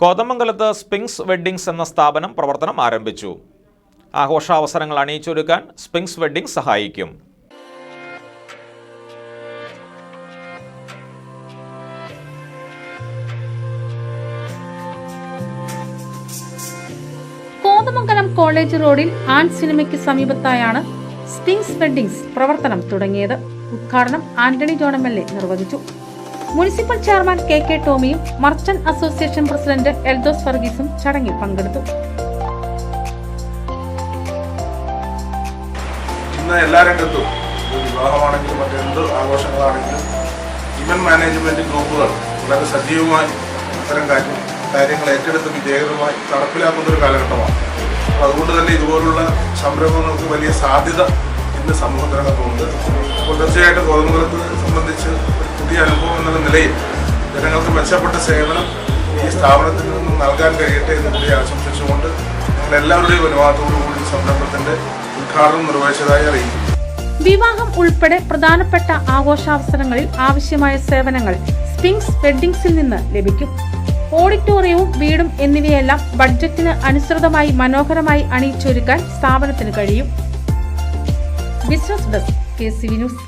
കോതമംഗലത്ത് sphinx weddings എന്ന സ്ഥാപനം പ്രവർത്തനം ആരംഭിച്ചു. ആഘോഷാവസരങ്ങൾ അണിയിച്ചൊരുക്കാൻ സ്പിങ്സ് വെഡ്ഡിംഗ് സഹായിക്കും. കോതമംഗലം കോളേജ് റോഡിൽ ആൺ സിനിമയ്ക്ക് സമീപത്തായാണ് സ്പിങ്സ് വെഡ്ഡിങ്സ് പ്രവർത്തനം തുടങ്ങിയത്. ഉദ്ഘാടനം ആന്റണി ജോൺ എ നിർവഹിച്ചു. മുനിസിപ്പൽ ചെയർമാൻ കെ കെ ടോമിയും മർച്ചന്റ് അസോസിയേഷൻ പ്രസിഡന്റ് എൽദോസ് വർഗീസും ചടങ്ങിൽ പങ്കെടുത്തു. ഇന്ന് എല്ലാ രംഗത്തും വിവാഹമാണെങ്കിലും മറ്റെന്ത് ആഘോഷങ്ങളാണെങ്കിലും ഇവന്റ് മാനേജ്മെന്റ് ഗ്രൂപ്പുകൾ വളരെ സജീവമായി ഇത്തരം കാര്യം കാര്യങ്ങൾ ഏറ്റെടുത്ത് വിജയകരമായി നടപ്പിലാക്കുന്ന ഒരു കാലഘട്ടമാണ്. അതുകൊണ്ട് തന്നെ ഇതുപോലുള്ള സംരംഭങ്ങൾക്ക് വലിയ സാധ്യത ഇന്ന് സമൂഹത്തിനകത്തുണ്ട്. അപ്പോൾ തീർച്ചയായിട്ടും ഗോതമ്പുകളത്തെ സംബന്ധിച്ച് പുതിയ അനുഭവം എന്നുള്ള നിലയിൽ ജനങ്ങൾക്ക് മെച്ചപ്പെട്ട സേവനം ഈ സ്ഥാപനത്തിൽ നിന്നും നൽകാൻ കഴിയട്ടെ എന്ന് കൂടി ആശംസിച്ചുകൊണ്ട് നിങ്ങളെല്ലാവരുടെയും അനുവാദത്തോടു കൂടി സംരംഭത്തിന്റെ ഉദ്ഘാടനം നിർവഹിച്ചതായി അറിയിക്കും വിവാഹം ഉൾപ്പെടെ പ്രധാനപ്പെട്ട ആഘോഷാവസരങ്ങളിൽ ആവശ്യമായ സേവനങ്ങൾ സ്പിങ്സ് വെഡ്ഡിങ്സിൽ നിന്ന് ലഭിക്കും. ഓഡിറ്റോറിയവും വീടും എന്നിവയെല്ലാം ബഡ്ജറ്റിന് അനുസൃതമായി മനോഹരമായി അണിയിച്ചൊരുക്കാൻ സ്ഥാപനത്തിന് കഴിയും. Business desk K C news.